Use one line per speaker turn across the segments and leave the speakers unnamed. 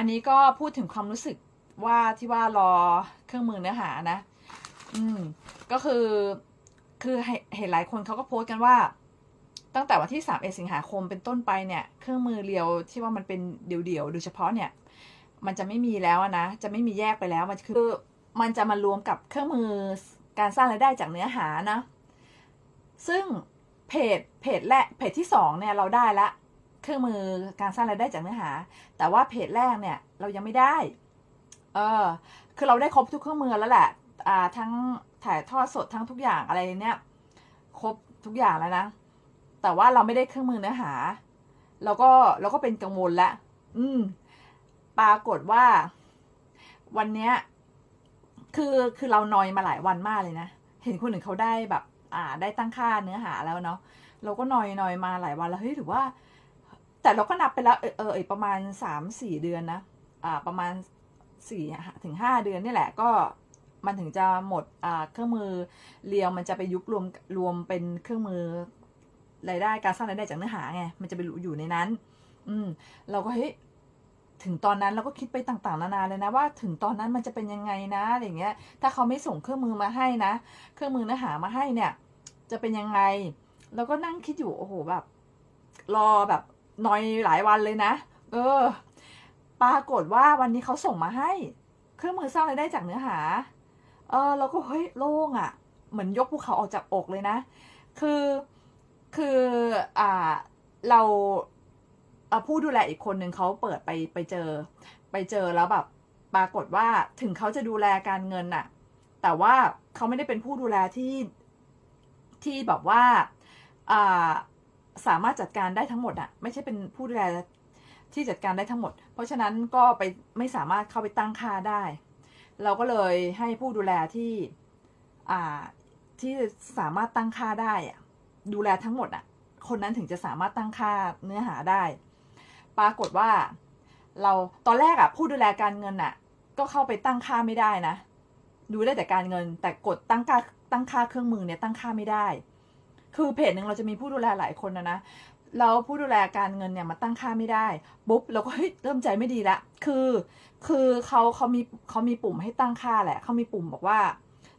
อันนี้ก็พูดถึงความรู้สึกว่าที่ว่ารอเครื่องมือเนื้อหานะ อืม ก็คือ คือเห็นหลายคนเขาก็โพสต์กันว่า ตั้งแต่วันที่3เอสิงหาคมเป็นต้นไปเนี่ย เครื่องมือเรียวที่ว่ามันเป็นเดี่ยวๆโดยเฉพาะเนี่ย มันจะไม่มีแล้วนะ จะไม่มีแยกไปแล้ว มันคือ มันจะมารวมกับเครื่องมือการสร้างรายได้จากเนื้อหานะ ซึ่งเพจ เพจแรกเพจที่สองเนี่ยเราได้ละ เครื่องมือการสร้างรายได้จากเนื้อหา แต่ว่าเพจแรกเนี่ยเรายังไม่ได้ เออ คือเราได้ครบทุกเครื่องมือแล้วแหละอ่าทั้งถ่ายทอดสดทั้งทุกอย่างอะไรเนี่ย ครบทุกอย่างแล้วนะ แต่ว่าเราไม่ได้เครื่องมือเนื้อหา เราก็เราก็เป็นกังวลแล้วอืม ปรากฏว่า วันเนี้ย คือคือเรานอยมาหลายวันมากเลยนะ เห็นคนอื่นเขาได้แบบ อ่า ได้ตั้งค่าเนื้อหาแล้วเนาะ เราก็นอยนอยมาหลายวันแล้วเฮ้ยถือว่า แต่เราก็นับไปแล้วเออเออประมาณสามสี่เดือนนะอ่าประมาณสี่ถึงห้าเดือนนี่แหละก็มันถึงจะหมดอ่าเครื่องมือเรียวมันจะไปยุบรวมรวมเป็นเครื่องมือรายได้การสร้างรายได้จากเนื้อหาไงมันจะไปอยู่ในนั้น อืม เราก็เฮ้ยถึงตอนนั้นเราก็คิดไปต่างๆ นานาเลยนะว่าถึงตอนนั้นมันจะเป็นยังไงนะอะไรเงี้ย ถ้าเขาไม่ส่งเครื่องมือมาให้นะ เครื่องมือเนื้อหามาให้เนี่ย จะเป็นยังไง เราก็นั่งคิดอยู่โอ้โหแบบ รอแบบ นอยหลายวันเลยนะ เออ ปรากฏว่าวันนี้เขาส่งมาให้ เครื่องมือสร้างรายได้จากเนื้อหา เออเราก็เฮ้ยโล่งอะ่ะ เหมือนยกภูเขาออกจากอกเลยนะ คือคืออ่าเราผู้ดูแลอีกคนหนึ่งเขาเปิดไปไปเจอ ไปเจอแล้วแบบปรากฏว่าถึงเขาจะดูแลการเงินน่ะ แต่ว่าเขาไม่ได้เป็นผู้ดูแลที่ที่แบบว่าอ่า สามารถจัดการได้ทั้งหมดอะไม่ใช่เป็นผู้ดูแลที่จัดการได้ทั้งหมด เพราะฉะนั้นก็ไปไม่สามารถเข้าไปตั้งค่าได้ เราก็เลยให้ผู้ดูแลที่อ่าที่สามารถตั้งค่าได้อะดูแลทั้งหมดอะคนนั้นถึงจะสามารถตั้งค่าเนื้อหาได้ ปรากฏว่า เราตอนแรกอะผู้ดูแลการเงินอะก็เข้าไปตั้งค่าไม่ได้นะ ดูได้แต่การเงินแต่กดตั้งค่าตั้งค่าเครื่องมือเนี่ยตั้งค่าไม่ได้ คือเพจหนึ่งเราจะมีผู้ดูแลหลายคนนะนะแล้วผู้ดูแลการเงินเนี่ยมาตั้งค่าไม่ได้ปุ๊บเราก็เฮ้ยเริ่มใจไม่ดีละคือคือเขาเขามีเขามีปุ่มให้ตั้งค่าแหละเขามีปุ่มบอกว่า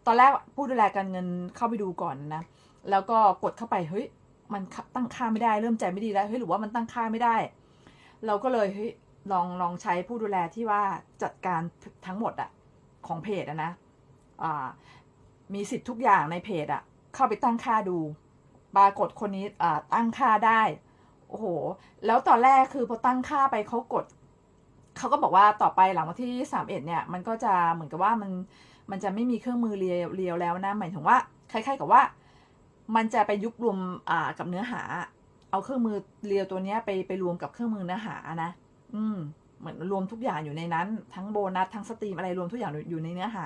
ตอนแรกผู้ดูแลการเงินเข้าไปดูก่อนนะ แล้วก็กดเข้าไปเฮ้ยมันตั้งค่าไม่ได้ เริ่มใจไม่ดีแล้วเฮ้ยหรือว่ามันตั้งค่าไม่ได้ เราก็เลยเฮ้ยลองลองใช้ผู้ดูแลที่ว่าจัดการทั้งหมดอะของเพจอะนะอ่ามีสิทธิ์ทุกอย่างในเพจอะเข้าไปตั้งค่าดู ปรากฏคนนี้ตั้งค่าได้ โอ้โห แล้วตอนแรกคือพอตั้งค่าไปเขากด เขาก็บอกว่าต่อไปหลังวันที่สามเอ็ดเนี่ย มันก็จะเหมือนกับว่ามันมันจะไม่มีเครื่องมือเรียวเรียวแล้วนะ หมายถึงว่าคล้ายๆกับว่า มันจะไปยุบรวมอ่ากับเนื้อหา เอาเครื่องมือเรียวตัวเนี้ยไปไปรวมกับเครื่องมือเนื้อหานะ อืมเหมือนรวมทุกอย่างอยู่ในนั้น ทั้งโบนัสทั้งสตรีมอะไรรวมทุกอย่างอยู่ในเนื้อหา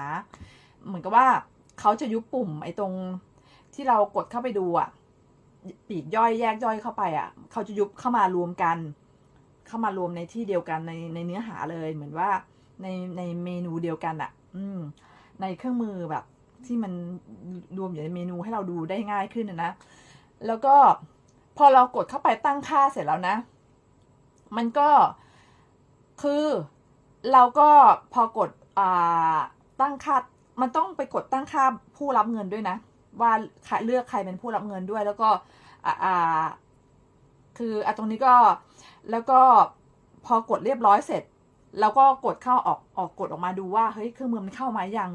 เหมือนกับว่าเขาจะยุบปุ่มไอ้ตรงที่เรากดเข้าไปดูอะ ปีกย่อยแยกย่อยเข้าไปอะ เขาจะยุบเข้ามารวมกัน เข้ามารวมในที่เดียวกันในในเนื้อหาเลยเหมือนว่าในในเมนูเดียวกันอะ อืม ในเครื่องมือแบบ ที่มันรวมอยู่ในเมนูให้เราดูได้ง่ายขึ้นนะ แล้วก็พอเรากดเข้าไปตั้งค่าเสร็จแล้วนะ มันก็คือเราก็พอกดอ่าตั้งค่า มันต้องไปกดตั้งค่าผู้รับเงินด้วยนะ ว่าเลือกใครเป็นผู้รับเงินด้วย แล้วก็อ่าคืออะตรงนี้ก็แล้วก็พอกดเรียบร้อยเสร็จ แล้วก็กดเข้าออกออกกดออกมาดูว่าเฮ้ยเครื่องมือมันเข้ามายัง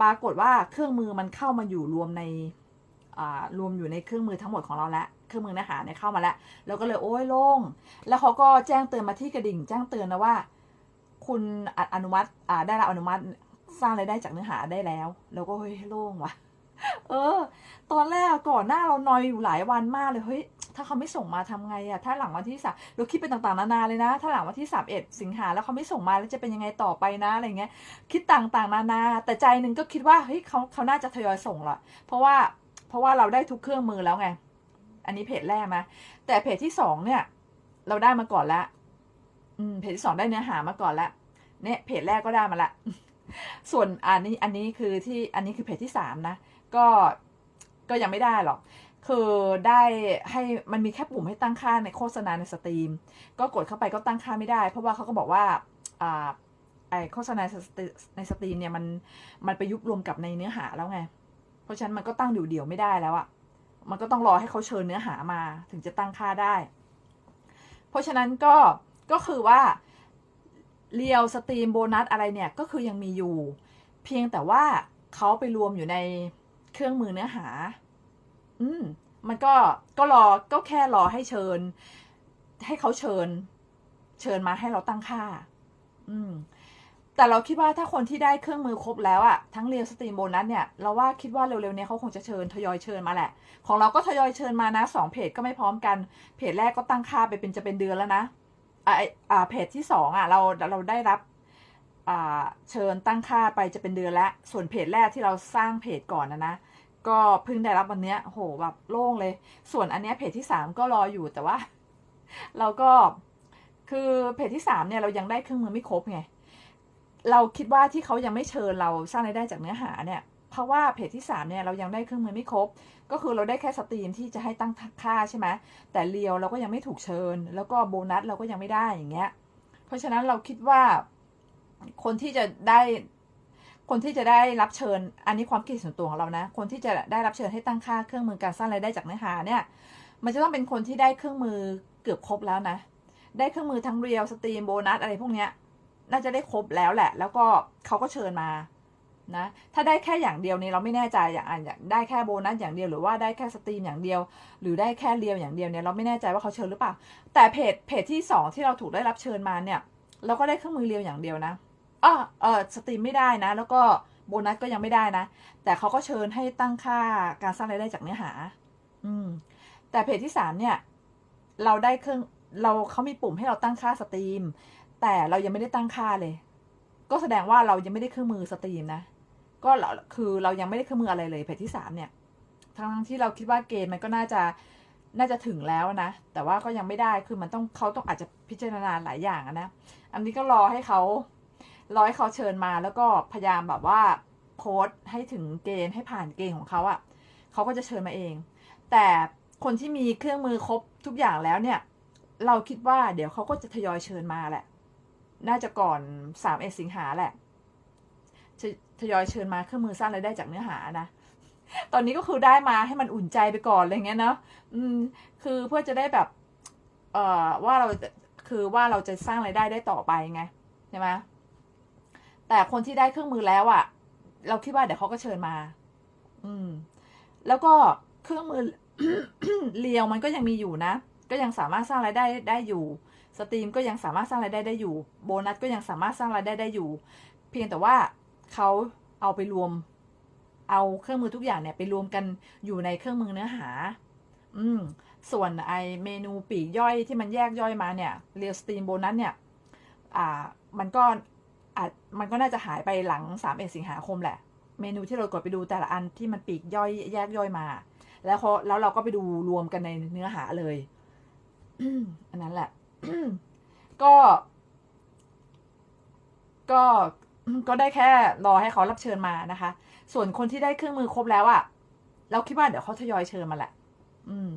ปรากฏว่าเครื่องมือมันเข้ามาอยู่รวมในรวมอยู่ในเครื่องมือทั้งหมดของเราแล้วเครื่องมือเนื้อหาเนี่ยเข้ามาแล้วเราก็เลยโอ้ยโล่งแล้วเขาก็แจ้งเตือนมาที่กระดิ่ง แจ้งเตือนนะว่า คุณอนุมัติได้รับอนุมัติสร้างรายได้จากเนื้อหาได้แล้วเราก็เฮ้ยโล่งว่ะ เออ ตอนแรกก่อนหน้าเรานอยอยู่หลายวันมากเลยเฮ้ยถ้าเขาไม่ส่งมาทำไงอะถ้าหลังวันที่สามเราคิดไปต่างๆนานาเลยนะ ถ้าหลังวันที่สามเอ็ดสิงหาแล้วเขาไม่ส่งมาแล้วจะเป็นยังไงต่อไปนะอะไรเงี้ย คิดต่างๆนานา แต่ใจหนึ่งก็คิดว่าเฮ้ยเขาเขาน่าจะทยอยส่งละเพราะว่าเพราะว่าเราได้ทุกเครื่องมือแล้วไง อันนี้เพจแรกนะแต่เพจที่สองเนี่ย เราได้มาก่อนแล้วอืมเพจที่สองได้เนื้อหามาก่อนแล้วเนี่ยเพจแรกก็ได้มาละส่วนอันนี้อันนี้คือที่อันนี้คือเพจที่สามนะ ก็ก็ยังไม่ได้หรอกคือได้ให้มันมีแค่ปุ่มให้ตั้งค่าในโฆษณาในสตรีม ก็กดเข้าไปก็ตั้งค่าไม่ได้ เพราะว่าเขาก็บอกว่าอ่าไอโฆษณาในสตรีในสตรีมเนี่ยมันมันไปยุบรวมกับในเนื้อหาแล้วไง เพราะฉะนั้นมันก็ตั้งเดี่ยวๆไม่ได้แล้วอะมันก็ต้องรอให้เขาเชิญเนื้อหามาถึงจะตั้งค่าได้ เพราะฉะนั้นก็ก็คือว่าเรียวสตรีมโบนัสอะไรเนี่ยก็คือยังมีอยู่ เพียงแต่ว่าเขาไปรวมอยู่ใน เครื่องมือเนื้อหา อืม มันก็ก็รอก็แค่รอให้เชิญ ให้เขาเชิญ เชิญมาให้เราตั้งค่า อืม แต่เราคิดว่าถ้าคนที่ได้เครื่องมือครบแล้วอะทั้งเรียลสตรีมโบนัสเนี่ยเราว่าคิดว่าเร็วๆเนี้เขาคงจะเชิญทยอยเชิญมาแหละ ของเราก็ทยอยเชิญมานะสองเพจก็ไม่พร้อมกัน เพจแรกก็ตั้งค่าไปเป็นจะเป็นเดือนแล้วนะอ่าไอ่าเพจที่สองอะ เราเราได้รับอ่าเชิญตั้งค่าไปจะเป็นเดือนแล้วส่วนเพจแรกที่เราสร้างเพจก่อนนะนะ ก็เพิ่งได้รับวันเนี้ยโหแบบโล่งเลย ส่วนอันเนี้ยเพจที่สามก็รออยู่แต่ว่า เราก็คือเพจที่สามเนี่ยเรายังได้เครื่องมือไม่ครบไงเราคิดว่าที่เขายังไม่เชิญเราสร้างรายได้จากเนื้อหาเนี่ยเพราะว่าเพจที่สามเนี่ยเรายังได้เครื่องมือไม่ครบ ก็คือเราได้แค่สตรีมที่จะให้ตั้งค่าใช่ไหมแต่เรียวเราก็ยังไม่ถูกเชิญ แล้วก็โบนัสเราก็ยังไม่ได้อย่างเงี้ย เพราะฉะนั้นเราคิดว่าคนที่จะได้ คนที่จะได้รับเชิญ อันนี้ความคิดส่วนตัวของเรานะ คนที่จะได้รับเชิญให้ตั้งค่าเครื่องมือการสร้างรายได้จากเนื้อหาเนี่ย มันจะต้องเป็นคนที่ได้เครื่องมือเกือบครบแล้วนะ ได้เครื่องมือทั้งเรียวสตรีมโบนัสอะไรพวกเนี้ย น่าจะได้ครบแล้วแหละ แล้วก็เขาก็เชิญมา นะ ถ้าได้แค่อย่างเดียวนี่เราไม่แน่ใจ อย่างอะอย่างได้แค่โบนัสอย่างเดียวหรือว่าได้แค่สตรีมอย่างเดียว หรือได้แค่เรียวอย่างเดียวเนี่ยเราไม่แน่ใจว่าเขาเชิญหรือเปล่า แต่เพจเพจที่สองที่เราถูกได้รับเชิญมาเนี่ย เราก็ได้เครื่องมือเรียวอย่างเดียวนะ อ้อเออสตรีมไม่ได้นะ แล้วก็โบนัสก็ยังไม่ได้นะ แต่เขาก็เชิญให้ตั้งค่าการสร้างรายได้จากเนื้อหา อืม แต่เพจที่สามเนี่ย เราได้เครื่องเราเขามีปุ่มให้เราตั้งค่าสตรีม แต่เรายังไม่ได้ตั้งค่าเลย ก็แสดงว่าเรายังไม่ได้เครื่องมือสตรีมนะก็เราคือเรายังไม่ได้เครื่องมืออะไรเลยเพจที่สามเนี่ย ทั้งที่เราคิดว่าเกณฑ์มันก็น่าจะน่าจะถึงแล้วนะ แต่ว่าก็ยังไม่ได้คือมันต้องเขาต้องอาจจะพิจารณาหลายอย่างนะ อันนี้ก็รอให้เขา รอให้เขาเชิญมาแล้วก็พยายามแบบว่าโพสต์ให้ถึงเกณฑ์ให้ผ่านเกณฑ์ของเขาอะ่ะเขาก็จะเชิญมาเอง แต่คนที่มีเครื่องมือครบทุกอย่างแล้วเนี่ย เราคิดว่าเดี๋ยวเขาก็จะทยอยเชิญมาแหละ น่าจะก่อนสามเอสิงหาแหละจะทยอยเชิญมาเครื่องมือสร้างรายได้จากเนื้อหานะ ตอนนี้ก็คือได้มาให้มันอุ่นใจไปก่อนอะไรเงี้ยเนาะอืม คือเพื่อจะได้แบบ เอ่อว่าเราคือว่าเราจะสร้างรายได้ได้ต่อไปไงใช่ไหม แต่คนที่ได้เครื่องมือแล้วอะ่ะเราคิดว่าเดี๋ยวเขาก็เชิญมา อืม แล้วก็เครื่องมือเรียวมันก็ยังมีอยู่นะ ก็ยังสามารถสร้างรายได้ได้อยู่ สตรีมก็ยังสามารถสร้างรายได้ได้อยู่ โบนัสก็ยังสามารถสร้างรายได้ได้อยู่ เพียงแต่ว่าเขาเอาไปรวม เอาเครื่องมือทุกอย่างเนี่ยไปรวมกันอยู่ในเครื่องมือเนื้อหา อืม ส่วนไอเมนูปีกย่อยที่มันแยกย่อยมาเนี่ย เรียลสตรีมโบนัสเนี่ย อ่า มันก็ อาจมันก็น่าจะหายไปหลังสามเอ็ดสิงหาคมแหละ เมนูที่เรากดไปดูแต่ละอันที่มันปีกย่อยแยกย่อยมา แล้วเขาแล้วเราก็ไปดูรวมกันในเนื้อหาเลยอันนั้นแหละก็ ก็ก็ได้แค่รอให้เขารับเชิญมานะคะ ส่วนคนที่ได้เครื่องมือครบแล้วอะเราคิดว่าเดี๋ยวเขาทยอยเชิญมาแหละ อืม